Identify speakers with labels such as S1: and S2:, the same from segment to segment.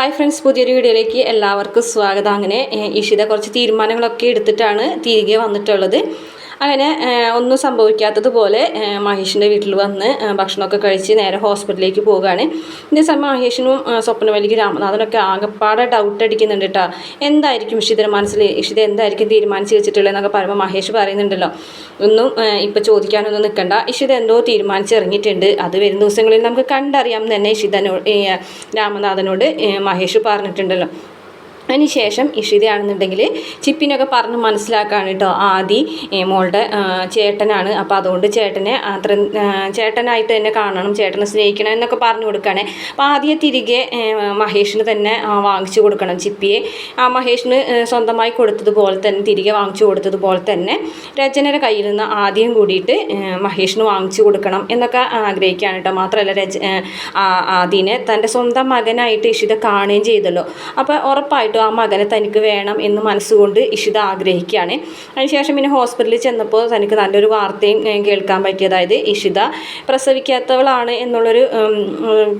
S1: Hi friends പുതിയൊരു വീഡിയോയിലേക്ക് എല്ലാവർക്കും സ്വാഗതം. അങ്ങനെ ഇഷിത കുറച്ച് തീരുമാനങ്ങളൊക്കെ എടുത്തിട്ടാണ് തിരികെ വന്നിട്ടുള്ളത്. അങ്ങനെ ഒന്നും സംഭവിക്കാത്തതുപോലെ മഹേഷിന്റെ വീട്ടിൽ വന്ന് ഭക്ഷണമൊക്കെ കഴിച്ച് നേരെ ഹോസ്പിറ്റലിലേക്ക് പോവുകയാണ്. ഇതേ സമയം മഹേഷിനും സ്വപ്നവലിക്ക് രാമനാഥനൊക്കെ ആകെപ്പാടെ ഡൗട്ട് അടിക്കുന്നുണ്ട് കേട്ടോ എന്തായിരിക്കും ഇഷിതയുടെ മനസ്സിൽ ഇഷിത എന്തായിരിക്കും തീരുമാനിച്ച് വെച്ചിട്ടുള്ളതെന്നൊക്കെ പറയുമ്പോൾ മഹേഷ് പറയുന്നുണ്ടല്ലോ. ഒന്നും ഇപ്പോൾ ചോദിക്കാനൊന്നും നിൽക്കണ്ട ഇഷിത എന്തോ തീരുമാനിച്ച് ഇറങ്ങിയിട്ടുണ്ട്. അത് വരും ദിവസങ്ങളിൽ നമുക്ക് കണ്ടറിയാം തന്നെ ഇഷിതനോട് രാമനാഥനോട് മഹേഷ് പറഞ്ഞിട്ടുണ്ടല്ലോ. അതിനുശേഷം ഇഷിതയാണെന്നുണ്ടെങ്കിൽ ചിപ്പിനൊക്കെ പറഞ്ഞ് മനസ്സിലാക്കാണ് കേട്ടോ ആദി മോളുടെ ചേട്ടനാണ്. അപ്പോൾ അതുകൊണ്ട് ചേട്ടനെ അത്ര ചേട്ടനായിട്ട് തന്നെ കാണണം ചേട്ടനെ സ്നേഹിക്കണം എന്നൊക്കെ പറഞ്ഞു കൊടുക്കുകയാണ് അപ്പോൾ ആദ്യം തിരികെ മഹേഷിന് തന്നെ വാങ്ങിച്ചു കൊടുക്കണം ചിപ്പിയെ. ആ മഹേഷിന് സ്വന്തമായി കൊടുത്തതുപോലെ തന്നെ തിരികെ വാങ്ങിച്ചു കൊടുത്തതുപോലെ തന്നെ രചനയുടെ കയ്യിൽ നിന്ന് ആദ്യം കൂടിയിട്ട് മഹേഷിന് വാങ്ങിച്ചു കൊടുക്കണം എന്നൊക്കെ ആഗ്രഹിക്കുകയാണ് കേട്ടോ മാത്രമല്ല രച ആദിനെ തന്റെ സ്വന്തം മകനായിട്ട് ഇഷിത കാണുകയും ചെയ്തല്ലോ. അപ്പോൾ ഉറപ്പായിട്ടും ആ മകനെ തനിക്ക് വേണം എന്ന് മനസ്സുകൊണ്ട് ഇഷിത ആഗ്രഹിക്കുകയാണ്. അതിനുശേഷം പിന്നെ ഹോസ്പിറ്റലിൽ ചെന്നപ്പോൾ തനിക്ക് നല്ലൊരു വാർത്തയും കേൾക്കാൻ പറ്റി അതായത് ഇഷിത. പ്രസവിക്കാത്തവളാണ് എന്നുള്ളൊരു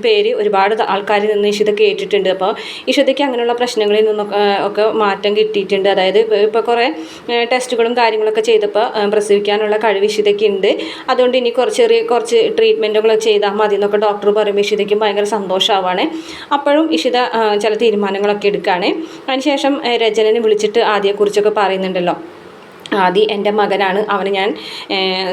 S1: പേര് ഒരുപാട് ആൾക്കാരിൽ നിന്ന് ഇഷിത കേട്ടിട്ടുണ്ട്. അപ്പോൾ ഇഷിതയ്ക്ക് അങ്ങനെയുള്ള പ്രശ്നങ്ങളിൽ നിന്നൊക്കെ ഒക്കെ മാറ്റം കിട്ടിയിട്ടുണ്ട്. അതായത് ഇപ്പോൾ കുറേ ടെസ്റ്റുകളും കാര്യങ്ങളൊക്കെ ചെയ്തപ്പോൾ പ്രസവിക്കാനുള്ള കഴിവ് ഇഷിതയ്ക്ക് ഉണ്ട് അതുകൊണ്ട് ഇനി കുറച്ച് ചെറിയ കുറച്ച് ട്രീറ്റ്മെന്റുകളൊക്കെ ചെയ്താൽ മതി എന്നൊക്കെ ഡോക്ടർ പറയുമ്പോൾ ഇഷിതയ്ക്കും ഭയങ്കര സന്തോഷമാവാണ് അപ്പോഴും ഇഷിത ചില തീരുമാനങ്ങളൊക്കെ എടുക്കുകയാണ്. അതിനുശേഷം രചനനെ വിളിച്ചിട്ട് ആദ്യയെക്കുറിച്ചൊക്കെ പറയുന്നുണ്ടല്ലോ. ആദി എന്റെ മകനാണ്. അവനെ ഞാൻ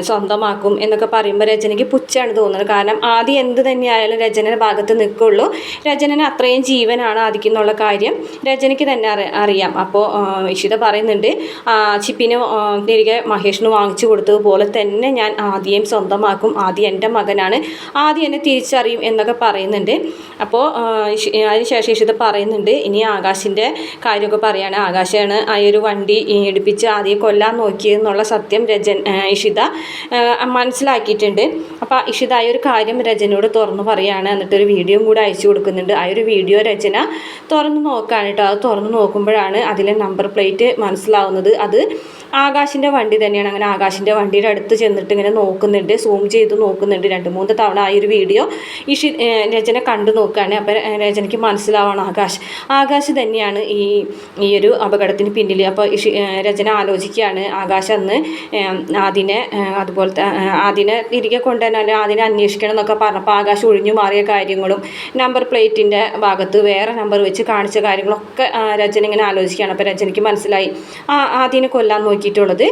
S1: സ്വന്തമാക്കും എന്നൊക്കെ പറയുമ്പോൾ രചനയ്ക്ക് പുച്ഛമാണ് തോന്നുന്നത്. കാരണം ആദി എന്ത് തന്നെയായാലും രചനയുടെ ഭാഗത്ത് നിൽക്കുള്ളൂ. രചനന് അത്രയും ജീവനാണ് ആദിക്കുന്നുള്ള കാര്യം രചനയ്ക്ക് തന്നെ അറി അറിയാം. അപ്പോൾ ഇഷിത പറയുന്നുണ്ട് ചിപ്പിന് തിരികെ മഹേഷിന് വാങ്ങിച്ചു കൊടുത്തതുപോലെ തന്നെ ഞാൻ ആദിയെയും സ്വന്തമാക്കും. ആദി എന്റെ മകനാണ്. ആദി എന്നെ തിരിച്ചറിയും എന്നൊക്കെ പറയുന്നുണ്ട്. അപ്പോൾ അതിനുശേഷം ഇഷിത പറയുന്നുണ്ട് ഇനി ആകാശിന്റെ കാര്യമൊക്കെ പറയുകയാണ് ആകാശാണ് ആ ഒരു വണ്ടി എടുപ്പിച്ച് ആദ്യം ആദ്യം കൊല്ലാൻ നോക്കിയെന്നുള്ള സത്യം രജൻ ഇഷിത മനസ്സിലാക്കിയിട്ടുണ്ട്. അപ്പോൾ ഇഷിത ആ ഒരു കാര്യം രജനോട് തുറന്നു പറയുകയാണ് എന്നിട്ടൊരു വീഡിയോ കൂടെ അയച്ചു കൊടുക്കുന്നുണ്ട്. ആ ഒരു വീഡിയോ രചന തുറന്നു നോക്കുകയാണ് കേട്ടോ. അത് തുറന്നു നോക്കുമ്പോഴാണ് അതിലെ നമ്പർ പ്ലേറ്റ് മനസ്സിലാവുന്നത്. അത് ആകാശിന്റെ വണ്ടി തന്നെയാണ്. അങ്ങനെ ആകാശിന്റെ വണ്ടിയുടെ അടുത്ത് ചെന്നിട്ട് ഇങ്ങനെ നോക്കുന്നുണ്ട്. സൂം ചെയ്ത് നോക്കുന്നുണ്ട്. രണ്ട് മൂന്ന് തവണ ആ ഒരു വീഡിയോ ഇഷി രചന കണ്ടു നോക്കുകയാണ് അപ്പോൾ രചനയ്ക്ക് മനസ്സിലാവണം ആകാശ്. ആകാശ് തന്നെയാണ് ഈ ഈ ഒരു അപകടത്തിന് പിന്നിൽ അപ്പോൾ ഇഷി രചന ആലോചിക്കുകയാണ്. ആകാശ് അന്ന് ആദിനെ അതുപോലത്തെ ആദിനെ തിരികെ കൊണ്ടുവരാൻ ആദിനെ അന്വേഷിക്കണം എന്നൊക്കെ പറഞ്ഞപ്പോൾ ആകാശ് ഒഴിഞ്ഞു മാറിയ കാര്യങ്ങളും നമ്പർ പ്ലേറ്റിന്റെ ഭാഗത്ത് വേറെ നമ്പർ വെച്ച് കാണിച്ച കാര്യങ്ങളൊക്കെ രചന ഇങ്ങനെ ആലോചിക്കുകയാണ്. അപ്പോൾ രചനയ്ക്ക് മനസ്സിലായി. ആ ആദിനെ കൊല്ലാൻ നോക്കിയിട്ടുള്ളത്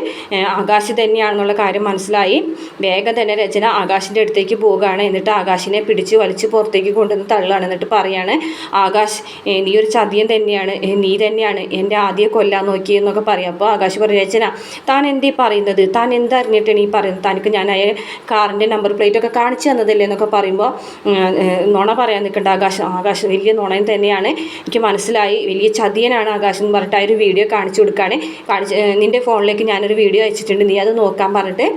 S1: ആകാശ് തന്നെയാണെന്നുള്ള കാര്യം മനസ്സിലായി. വേഗം തന്നെ രചന ആകാശിന്റെ അടുത്തേക്ക് പോവുകയാണ്. എന്നിട്ട് ആകാശിനെ പിടിച്ച് വലിച്ച് പുറത്തേക്ക് കൊണ്ടുവന്ന് തള്ളുകയാണ് എന്നിട്ട് പറയാണ് ആകാശ് നീ ഒരു ചതിയൻ തന്നെയാണ്. നീ തന്നെയാണ് എന്റെ ആദ്യം കൊല്ലാൻ നോക്കിയെന്നൊക്കെ പറയാം. അപ്പോൾ ആകാശ് പറയും രചന താൻ എന്തീ പറയുന്നത്? താൻ എന്തറിഞ്ഞിട്ടാണ് ഈ പറയുന്നത്? തനിക്ക് ഞാൻ ആ കാറിന്റെ നമ്പർ പ്ലേറ്റ് ഒക്കെ കാണിച്ചു തന്നതല്ലേ എന്നൊക്കെ പറയുമ്പോൾ നുണ പറയാൻ നിൽക്കേണ്ട. ആകാശം ആകാശം വലിയ നുണയും തന്നെയാണ്. എനിക്ക് മനസ്സിലായി. വലിയ ചതിയനാണ് ആകാശം എന്ന് പറഞ്ഞിട്ട് ആ ഒരു വീഡിയോ കാണിച്ചു കൊടുക്കുകയാണ് കാണിച്ച് നിന്റെ ഫോണിലേക്ക് ഞാനൊരു വീഡിയോ അയച്ചിട്ടുണ്ട്. നീ അത് നോക്കാൻ പറഞ്ഞിട്ട്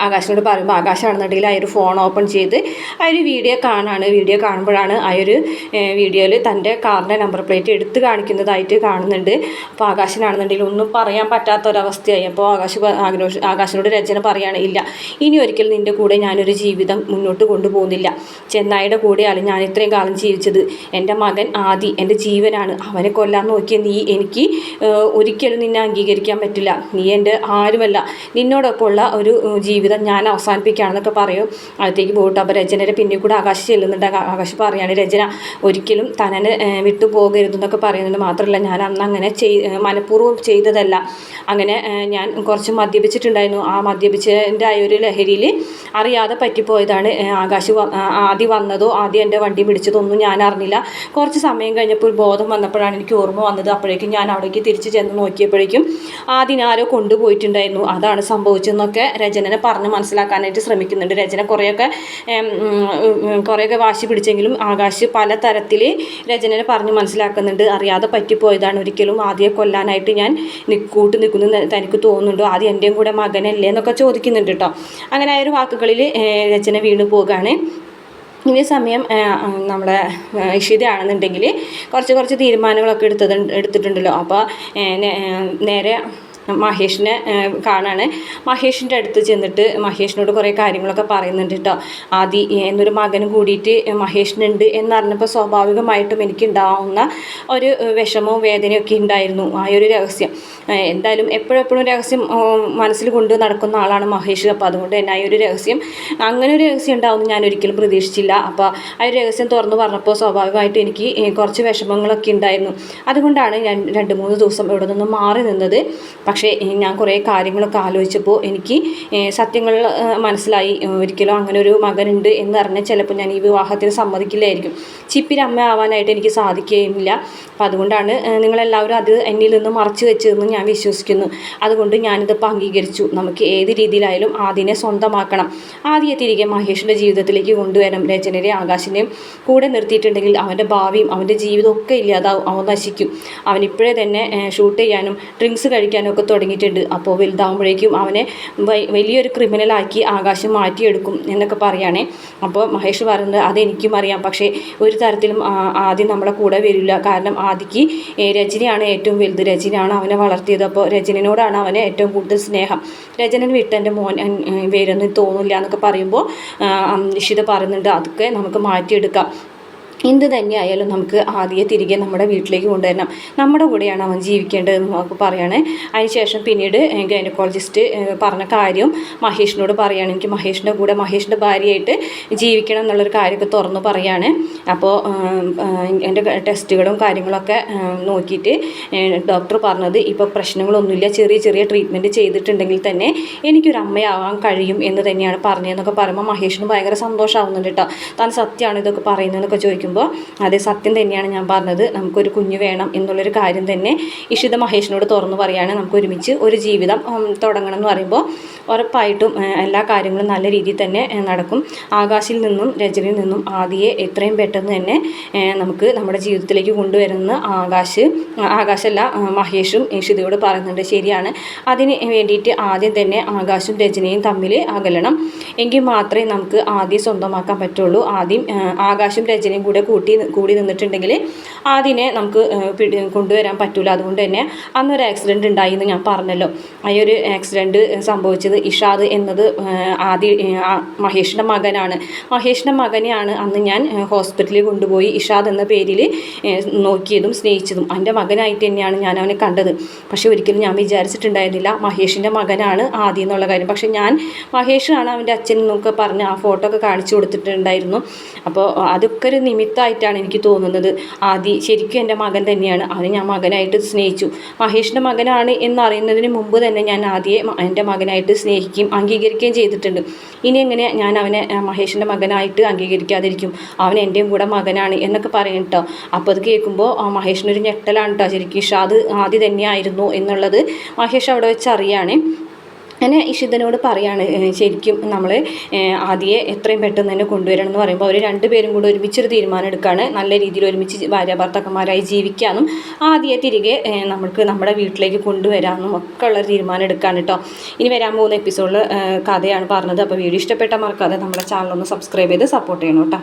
S1: ആകാശിനോട് പറയുമ്പോൾ ആകാശമാണെന്നുണ്ടെങ്കിൽ ആ ഒരു ഫോൺ ഓപ്പൺ ചെയ്ത് ആ ഒരു വീഡിയോ കാണാണ്. വീഡിയോ കാണുമ്പോഴാണ് ആ ഒരു വീഡിയോയിൽ തന്റെ കാറിന്റെ നമ്പർ പ്ലേറ്റ് എടുത്ത് കാണിക്കുന്നതായിട്ട് കാണുന്നുണ്ട്. അപ്പോൾ ആകാശനാണെന്നുണ്ടെങ്കിൽ ഒന്നും പറയാൻ പറ്റാത്തൊരവസ്ഥയായി. അപ്പോൾ ആകാശ് പ- ആഗ്രോ- ആകാശിനോട് രചന പറയുകയാണ് ഇല്ല ഇനി ഒരിക്കൽ നിന്റെ കൂടെ ഞാനൊരു ജീവിതം മുന്നോട്ട് കൊണ്ടുപോകുന്നില്ല. ചെന്നായിയുടെ കൂടെയാണ് ഞാൻ ഇത്രയും കാലം ജീവിച്ചത്. എന്റെ മകൻ ആദി എന്റെ ജീവനാണ്. അവനെ കൊല്ലാൻ നോക്കിയ നീ എനിക്ക് ഒരിക്കലും നിന്നെ അംഗീകരിക്കാൻ പറ്റില്ല. നീ എന്റെ ആരുമല്ല. നിന്നോടൊപ്പമുള്ള ഒരു ജീവിതം ഞാൻ അവസാനിപ്പിക്കുകയാണെന്നൊക്കെ പറയും. അകത്തേക്ക് പോയിട്ട് അപ്പോൾ രചനയുടെ പിന്നിൽ കൂടെ ആകാശ് ചെല്ലുന്നുണ്ട്. ആകാ- ആകാശ് പറയുകയാണ് രചന ഒരിക്കലും തന്നെ വിട്ടു പോകരുതെന്നൊക്കെ പറയുന്നുണ്ട് മാത്രമല്ല ഞാൻ അന്ന് അങ്ങനെ ചെയ് മനഃപൂർവം ചെയ്തതല്ല. അങ്ങനെ ഞാൻ കുറച്ച് മദ്യപിച്ചിട്ടുണ്ടായിരുന്നു. ആ മദ്യപിച്ചതിന്റെ ആ ഒരു ലഹരിയിൽ അറിയാതെ പറ്റിപ്പോയതാണ് ആകാശ് ആദ്യം വന്നതോ ആദ്യം എന്റെ വണ്ടി പിടിച്ചതോ ഒന്നും ഞാൻ അറിഞ്ഞില്ല. കുറച്ച് സമയം കഴിഞ്ഞപ്പോൾ ബോധം വന്നപ്പോഴാണ് എനിക്ക് ഓർമ്മ വന്നത്. അപ്പോഴേക്കും ഞാൻ അവിടേക്ക് തിരിച്ച് ചെന്ന് നോക്കിയപ്പോഴേക്കും ആദ്യം ആരോ കൊണ്ടുപോയിട്ടുണ്ടായിരുന്നു. അതാണ് സംഭവിച്ചതെന്നൊക്കെ രചനനെ പറഞ്ഞ് മനസ്സിലാക്കാനായിട്ട് ശ്രമിക്കുന്നുണ്ട്. രചന കുറേയൊക്കെ കുറേയൊക്കെ വാശി പിടിച്ചെങ്കിലും ആകാശ് പല തരത്തിൽ രചനനെ പറഞ്ഞ് മനസ്സിലാക്കുന്നുണ്ട്. അറിയാതെ പറ്റിപ്പോയതാണ് ഒരിക്കലും. ആദ്യം കൊല്ലാനായിട്ട് ഞാൻ കൂട്ട് നിൽക്കുന്നു തനിക്ക് തോന്നുന്നുണ്ടോ. ആദ്യം എന്റെയും കൂടെ മകനല്ലേ എന്നൊക്കെ ചോദിക്കുന്നുണ്ട് കേട്ടോ. അങ്ങനെ ആ ഒരു വാക്കുകളിൽ രചന വീണു പോകുകയാണ് ഇനി സമയം നമ്മളെ ഇഷിതയാണെന്നുണ്ടെങ്കിൽ കുറച്ച് കുറച്ച് തീരുമാനങ്ങളൊക്കെ എടുത്തത് എടുത്തിട്ടുണ്ടല്ലോ. അപ്പോൾ നേരെ മഹേഷിനെ കാണാണ്. മഹേഷിന്റെ അടുത്ത് ചെന്നിട്ട് മഹേഷിനോട് കുറേ കാര്യങ്ങളൊക്കെ പറയുന്നുണ്ട് കേട്ടോ ആദി എന്നൊരു മകനും കൂടിയിട്ട് മഹേഷിനുണ്ട് എന്നറിഞ്ഞപ്പോൾ സ്വാഭാവികമായിട്ടും എനിക്കുണ്ടാവുന്ന ഒരു വിഷമവും വേദനയും ഒക്കെ ഉണ്ടായിരുന്നു. ആ ഒരു രഹസ്യം. എന്തായാലും എപ്പോഴെപ്പോഴും രഹസ്യം മനസ്സിൽ കൊണ്ട് നടക്കുന്ന ആളാണ് മഹേഷ്. അപ്പോൾ അതുകൊണ്ട് തന്നെ ആ ഒരു രഹസ്യം അങ്ങനെ ഒരു രഹസ്യം ഉണ്ടാവുമെന്ന് ഞാൻ ഒരിക്കലും പ്രതീക്ഷിച്ചില്ല. അപ്പോൾ ആ ഒരു രഹസ്യം തുറന്നു പറഞ്ഞപ്പോൾ സ്വാഭാവികമായിട്ടും എനിക്ക് കുറച്ച് വിഷമങ്ങളൊക്കെ ഉണ്ടായിരുന്നു. അതുകൊണ്ടാണ് ഞാൻ രണ്ട് മൂന്ന് ദിവസം ഇവിടെ നിന്ന് മാറി നിന്നത്. പക്ഷേ ഞാൻ കുറേ കാര്യങ്ങളൊക്കെ ആലോചിച്ചപ്പോൾ എനിക്ക് സത്യങ്ങൾ മനസ്സിലായി. ഒരിക്കലും അങ്ങനെ ഒരു മകനുണ്ട് എന്ന് അറിഞ്ഞാൽ ചിലപ്പോൾ ഞാൻ ഈ വിവാഹത്തിന് സമ്മതിക്കില്ലായിരിക്കും. ചിപ്പിരി അമ്മ ആവാനായിട്ട് എനിക്ക് സാധിക്കുകയുമില്ല. അപ്പോൾ അതുകൊണ്ടാണ് നിങ്ങളെല്ലാവരും അത് എന്നിൽ നിന്ന് മറച്ചു വെച്ചതെന്ന് ഞാൻ വിശ്വസിക്കുന്നു. അതുകൊണ്ട് ഞാനിതിപ്പോൾ അംഗീകരിച്ചു. നമുക്ക് ഏത് രീതിയിലായാലും ആദ്യനെ സ്വന്തമാക്കണം. ആദ്യം തിരികെ മഹേഷിന്റെ ജീവിതത്തിലേക്ക് കൊണ്ടുവരണം. രചനയുടെ ആകാശിനെയും കൂടെ നിർത്തിയിട്ടുണ്ടെങ്കിൽ അവന്റെ ഭാവിയും അവന്റെ ജീവിതവും ഒക്കെ ഇല്ലാതാവും. അവൻ നശിക്കും. അവൻ ഇപ്പോഴേ തന്നെ ഷൂട്ട് ചെയ്യാനും ഡ്രിങ്ക്സ് കഴിക്കാനും ഒക്കെ തുടങ്ങിയിട്ടുണ്ട്. അപ്പോൾ വലുതാവുമ്പോഴേക്കും അവനെ വലിയൊരു ക്രിമിനലാക്കി ആകാശം മാറ്റിയെടുക്കും എന്നൊക്കെ പറയുകയാണേ അപ്പോൾ മഹേഷ് പറയുന്നത് അതെനിക്കും അറിയാം. പക്ഷേ ഒരു തരത്തിലും ആദ്യം നമ്മളെ കൂടെ വരില്ല. കാരണം ആദിക്ക് രജനിയാണ് ഏറ്റവും വലുത്. രജനിയാണ് അവനെ വളർത്തിയത്. അപ്പോൾ രജനോടാണ് അവന് ഏറ്റവും കൂടുതൽ സ്നേഹം. രജനൻ വിട്ട് എന്റെ മോൻ വരുന്നു തോന്നില്ല എന്നൊക്കെ പറയുമ്പോൾ നിഷിത പറയുന്നുണ്ട് അതൊക്കെ നമുക്ക് മാറ്റിയെടുക്കാം. എന്ത് തന്നെയായാലും നമുക്ക് ആദ്യം തിരികെ നമ്മുടെ വീട്ടിലേക്ക് കൊണ്ടുവരണം. നമ്മുടെ കൂടെയാണ് അവൻ ജീവിക്കേണ്ടതെന്ന് നമുക്ക് പറയണേ. അതിനുശേഷം പിന്നീട് ഗൈനക്കോളജിസ്റ്റ് പറഞ്ഞ കാര്യം മഹേഷിനോട് പറയുകയാണ് എനിക്ക് മഹേഷിന്റെ കൂടെ മഹേഷിന്റെ ഭാര്യയായിട്ട് ജീവിക്കണം എന്നുള്ളൊരു കാര്യമൊക്കെ തുറന്ന് പറയാണ്. അപ്പോൾ എന്റെ ടെസ്റ്റുകളും കാര്യങ്ങളൊക്കെ നോക്കിയിട്ട് ഡോക്ടർ പറഞ്ഞത് ഇപ്പോൾ പ്രശ്നങ്ങളൊന്നുമില്ല. ചെറിയ ചെറിയ ട്രീറ്റ്മെന്റ് ചെയ്തിട്ടുണ്ടെങ്കിൽ തന്നെ എനിക്കൊരു അമ്മയാവാൻ കഴിയും എന്ന് തന്നെയാണ് പറഞ്ഞതെന്നൊക്കെ പറയുമ്പോൾ മഹേഷിന് ഭയങ്കര സന്തോഷമാവുന്നുണ്ട് കേട്ടോ താൻ സത്യമാണ് ഇതൊക്കെ പറയുന്നതെന്നൊക്കെ ചോദിക്കുമ്പോൾ അതെ സത്യം തന്നെയാണ് ഞാൻ പറഞ്ഞത്. നമുക്കൊരു കുഞ്ഞ് വേണം എന്നുള്ളൊരു കാര്യം തന്നെ ഇഷിത മഹേഷിനോട് തുറന്നു പറയാണ് നമുക്ക് ഒരുമിച്ച് ഒരു ജീവിതം തുടങ്ങണം എന്ന് പറയുമ്പോൾ ഉറപ്പായിട്ടും എല്ലാ കാര്യങ്ങളും നല്ല രീതിയിൽ തന്നെ നടക്കും. ആകാശിൽ നിന്നും രജനിയിൽ നിന്നും ആദിയെ എത്രയും പെട്ടെന്ന് തന്നെ നമുക്ക് നമ്മുടെ ജീവിതത്തിലേക്ക് കൊണ്ടുവരുന്ന ആകാശ് ആകാശല്ല മഹേഷും ഇഷിതയോട് പറയുന്നുണ്ട്. ശരിയാണ്. അതിന് വേണ്ടിയിട്ട് ആദ്യം തന്നെ ആകാശും രജനിയും തമ്മിൽ അകലണം. എങ്കിൽ മാത്രമേ നമുക്ക് ആദ്യം സ്വന്തമാക്കാൻ പറ്റുള്ളൂ. ആദ്യം ആകാശും രജനിയും കൂടെ കൂട്ടി കൂടി നിന്നിട്ടുണ്ടെങ്കിൽ അതിനെ നമുക്ക് കൊണ്ടുവരാൻ പറ്റില്ല അതുകൊണ്ട് തന്നെ അന്നൊരു ആക്സിഡന്റ് ഉണ്ടായി എന്ന് ഞാൻ പറഞ്ഞല്ലോ. ആ ഒരു ആക്സിഡന്റ് സംഭവിച്ചത് ഇഷാദ് എന്നത് ആദ്യ മഹേഷിന്റെ മകനാണ്. മഹേഷിന്റെ മകനെയാണ് അന്ന് ഞാൻ ഹോസ്പിറ്റലിൽ കൊണ്ടുപോയി ഇഷാദ് എന്ന പേരിൽ നോക്കിയതും സ്നേഹിച്ചതും. എന്റെ മകനായിട്ട് തന്നെയാണ് ഞാൻ അവനെ കണ്ടത്. പക്ഷേ ഒരിക്കലും ഞാൻ വിചാരിച്ചിട്ടുണ്ടായിരുന്നില്ല മഹേഷിന്റെ മകനാണ് ആദ്യം എന്നുള്ള കാര്യം. പക്ഷേ ഞാൻ മഹേഷാണ് അവന്റെ അച്ഛൻ എന്നൊക്കെ പറഞ്ഞ് ആ ഫോട്ടോ ഒക്കെ കാണിച്ചു കൊടുത്തിട്ടുണ്ടായിരുന്നു. അപ്പോൾ അതൊക്കെ ഒരു നിമിത്തമായിട്ടാണ് എനിക്ക് തോന്നുന്നത്. ആദി ശരിക്കും എന്റെ മകൻ തന്നെയാണ്. അവനെ ഞാൻ മകനായിട്ട് സ്നേഹിച്ചു. മഹേഷിന്റെ മകനാണ് എന്നറിയുന്നതിന് മുമ്പ് തന്നെ ഞാൻ ആദ്യയെ എന്റെ മകനായിട്ട് സ്നേഹിക്കുകയും അംഗീകരിക്കുകയും ചെയ്തിട്ടുണ്ട്. ഇനി എങ്ങനെ ഞാൻ അവനെ മഹേഷിന്റെ മകനായിട്ട് അംഗീകരിക്കാതിരിക്കും? അവൻ എന്റെയും കൂടെ മകനാണ് എന്നൊക്കെ പറയും കേട്ടോ അപ്പോൾ അത് കേൾക്കുമ്പോൾ മഹേഷിനൊരു ഞെട്ടലാണ് കേട്ടോ ശരിക്കും ഇഷാദ് ആദ്യം തന്നെയായിരുന്നു എന്നുള്ളത് മഹേഷ് അവിടെ വെച്ച് അറിയാണ് അങ്ങനെ ഇഷിതനോട് പറയാണ് ശരിക്കും നമ്മൾ ആദ്യയെ എത്രയും പെട്ടെന്ന് തന്നെ കൊണ്ടുവരണം എന്ന് പറയുമ്പോൾ അവർ രണ്ടുപേരും കൂടെ ഒരുമിച്ചൊരു തീരുമാനം എടുക്കുകയാണ് നല്ല രീതിയിൽ ഒരുമിച്ച് ഭാര്യ ഭർത്താക്കന്മാരായി ജീവിക്കാനും ആദ്യയെ തിരികെ നമുക്ക് നമ്മുടെ വീട്ടിലേക്ക് കൊണ്ടുവരാമെന്നും ഒക്കെ ഉള്ള തീരുമാനം എടുക്കുകയാണ് കേട്ടോ ഇനി വരാൻ പോകുന്ന എപ്പിസോഡിൽ കഥയാണ് പറഞ്ഞത്. അപ്പോൾ വീഡിയോ ഇഷ്ടപ്പെട്ട മറക്കാതെ നമ്മുടെ ചാനൽ ഒന്ന് സബ്സ്ക്രൈബ് ചെയ്ത് സപ്പോർട്ട് ചെയ്യണം കേട്ടോ